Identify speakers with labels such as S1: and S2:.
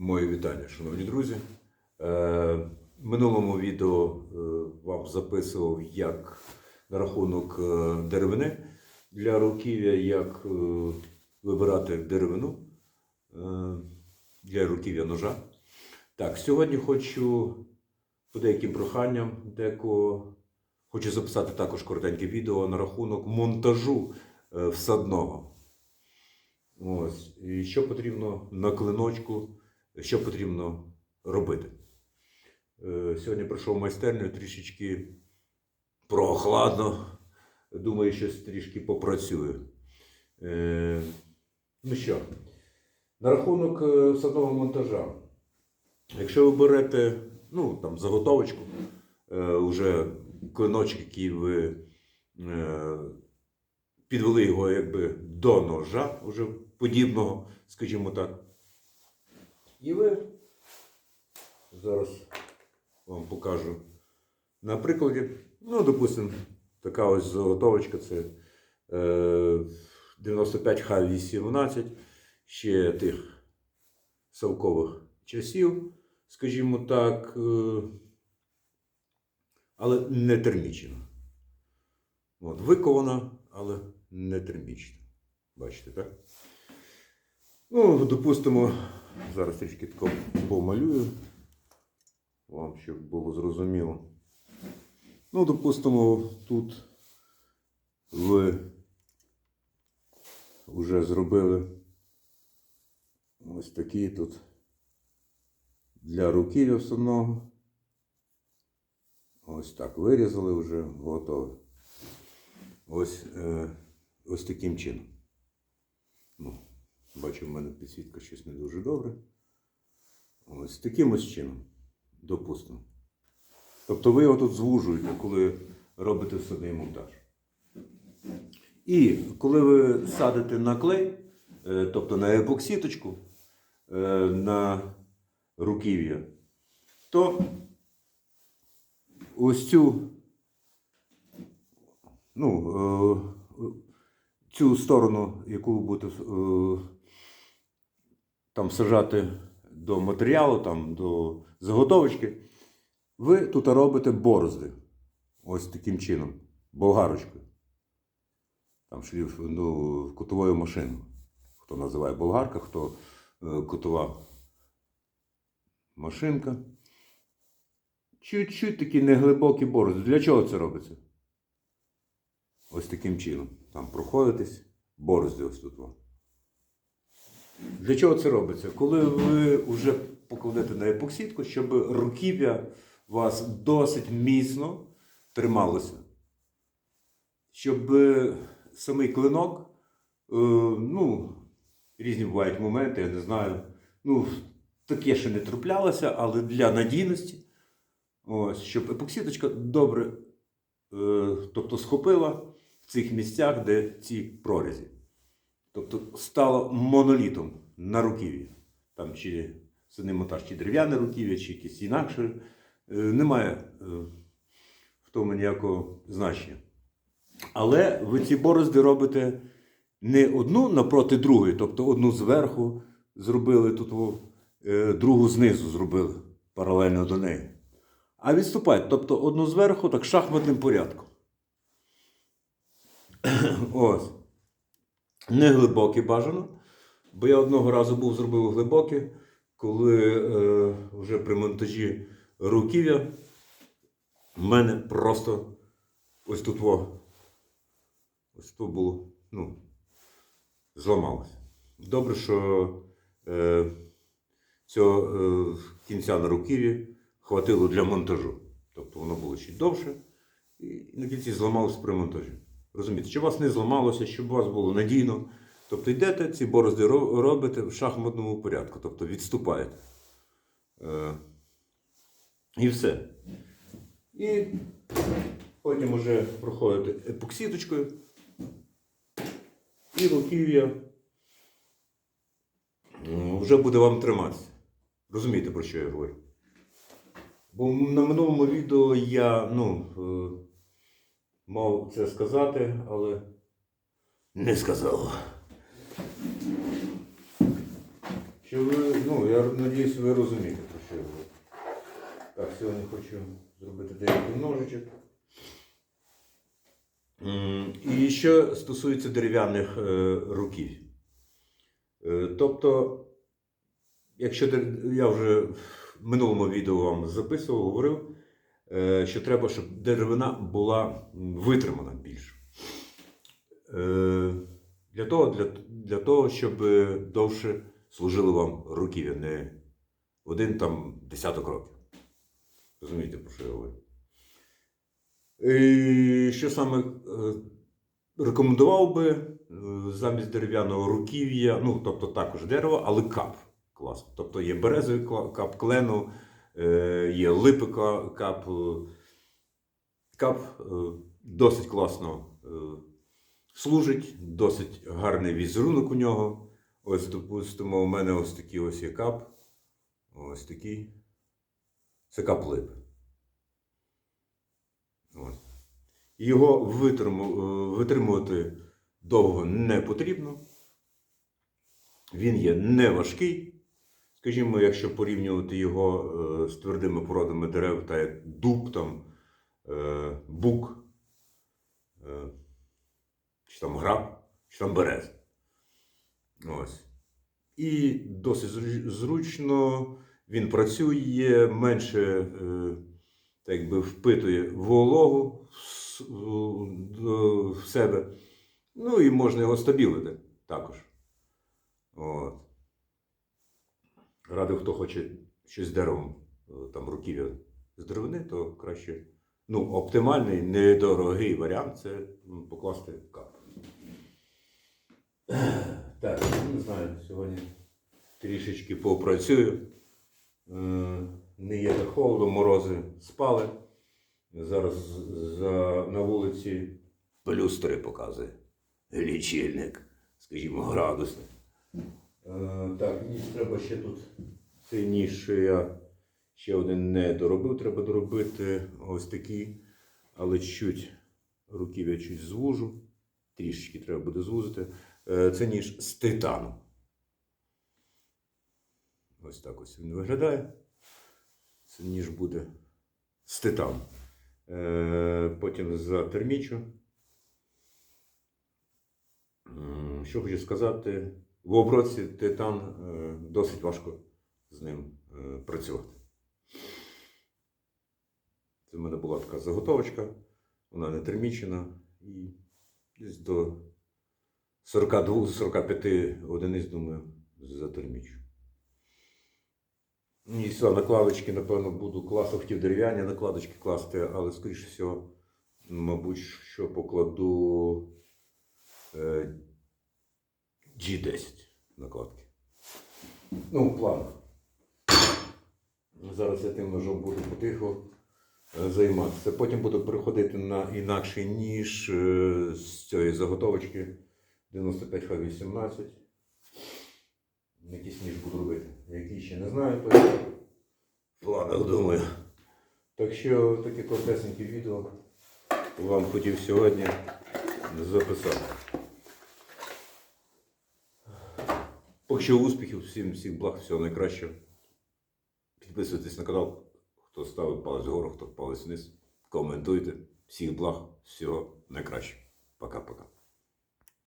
S1: Мої вітання, шановні друзі. Е, в минулому відео е, вам записував як на рахунок е, деревини для руків'я, як вибирати деревину для руків'я ножа. Так, сьогодні хочу по деяким проханням декого хочу записати також коротеньке відео на рахунок монтажу всадного. Ось. І що потрібно на клиночку, що потрібно робити. Е, Сьогодні прийшов майстерню трішечки прохладно. Думаю, щось трішки попрацюю. Е, Ну що, на рахунок е, садового монтажа. Якщо ви берете ну, там, заготовочку, е, уже клиночок, який ви підвели його якби до ножа, уже подібного, скажімо так. І ви зараз вам покажу на прикладі. Ну, допустимо, така ось заготовочка це е, 95 Х18, ще тих совкових часів, скажімо так, е, але не термічна. От, викована, але не термічна. Бачите, так? Ну, допустимо, зараз трішки тако помалюю, вам, щоб було зрозуміло. Ну, допустимо, тут ви вже зробили ось такі тут для руків'я основного. Ось так вирізали вже, готове. Ось, е, ось таким чином. Ну, бачу, в мене підсвітка щось не дуже добре. Ось таким ось чином, допустимо. Тобто ви його тут звужуєте, коли робите всадний монтаж. І коли ви садите на клей, е, тобто на епоксіточку, е, на руків'я, то ось цю, ну, е, цю сторону, яку ви будете там сажати до матеріалу, там, до заготовочки, ви тут робите борозди. Ось таким чином, болгарочкою. Там шліф ну, кутовою машиною. Хто називає болгарка, хто е, кутова машинка. Чуть-чуть такі неглибокі борозди. Для чого це робиться? Ось таким чином. Там проходитесь, борозди ось тут. вам. Для чого це робиться? Коли ви вже покладете на епоксидку, щоб руків'я вас досить міцно трималося. Щоб е, самий клинок, е, ну, різні бувають моменти, я не знаю. Ну, таке ще не траплялося, але для надійності, ось, щоб епоксидочка добре е, тобто, схопила в цих місцях, де ці прорізі. Тобто стало монолітом на руків'ї. Там чи сидний монтаж, чи дерев'яне руків'я, чи якесь інакше. Е, Немає е, в тому ніякого значення. Але ви ці борозди робите не одну напроти другої, тобто одну зверху зробили тут, е, другу знизу зробили паралельно до неї. А відступають, тобто одну зверху, так шахматним порядком. Ось. Не глибоке бажано. Бо я одного разу був зробив глибоке, коли е, вже при монтажі руків'я в мене просто ось тут во, ось тут було, ну, зламалося. Добре, що е, цього е, кінця на руків'ї хватило для монтажу. Тобто воно було ще довше і на кінці зламалося при монтажі. Розумієте, щоб вас не зламалося, щоб у вас було надійно. Тобто йдете, ці борозди робите в шахматному порядку, тобто відступаєте. Е, і все. І потім вже проходите епоксидочкою і руків'я вже буде вам триматися. Розумієте, про що я говорю? Бо на минулому відео я ну, е, мав це сказати, але не сказав. Що ви, ну, я надіюсь, ви розумієте, про що я говорю. Так, сьогодні хочу зробити деякий ножичок. І що стосується дерев'яних е, руків. Е, тобто, якщо я вже в минулому відео вам записував, говорив, що треба, щоб деревина була витримана більше. Е, Для того, для, для того, щоб е, довше служили вам руків'я, не один там десяток років. Розумієте, про що я говорю? І що саме е, рекомендував би е, замість дерев'яного руків'я, ну, тобто також дерево, але кап класно. Тобто є березовий кап клену, е, є Липика кап. е, Кап е, досить класно е, служить, досить гарний візерунок у нього. Ось, допустимо, у мене ось такий ось є кап. Ось такий. Це кап липи. От. Його е, витримувати довго не потрібно. Він є не важкий. Скажімо, якщо порівнювати його е, з твердими породами дерев, та як дуб, там, е, бук, е, чи там граб, чи там берез. Ось. І досить зручно він працює, менше так якби впитує вологу в себе. Ну і можна його стабілити також. От. Радив, хто хоче щось з деревом, е, там руків'я з деревини, то краще. Ну, оптимальний, недорогий варіант це покласти кап. Так, ну, не знаю, сьогодні трішечки попрацюю. Е, Не є так холодно, морози спали. Зараз за, на вулиці плюс 3 показує. Лічильник, скажімо, градусник. Е, Так, ніж треба ще тут. Цей ніж що я ще один не доробив. Треба доробити ось такий, але чуть руків'я чуть звужу. Трішечки треба буде звузити. Е, Це ніж з титану. Ось так ось він виглядає. Це ніж буде з титану. Е, Потім затермічу. М, Що хочу сказати, в обробці титан е, досить важко з ним е, працювати. Це в мене була така заготовочка, вона не термічена і десь до 42-45 одиниць, думаю, затермічу. І все, накладочки, напевно, буду класти, хотів дерев'яні накладочки класти, але, скоріше всього, мабуть, що покладу е, G10 накладки. Ну, в планах. Зараз я тим ножом буду потихо е, займатися. Потім буду переходити на інакший ніж е, з цієї заготовочки 95Х18. Якийсь ніж буду робити. Який ще не знаю, то в планах думаю. Так що таке коротесеньке відео вам хотів сьогодні записати. Поки успіхів, всім, всім благ, всього найкращого. Підписуйтесь на канал, хто ставить палець вгору, хто палець вниз. Коментуйте. Всіх благ, всього найкращого. Пока-пока.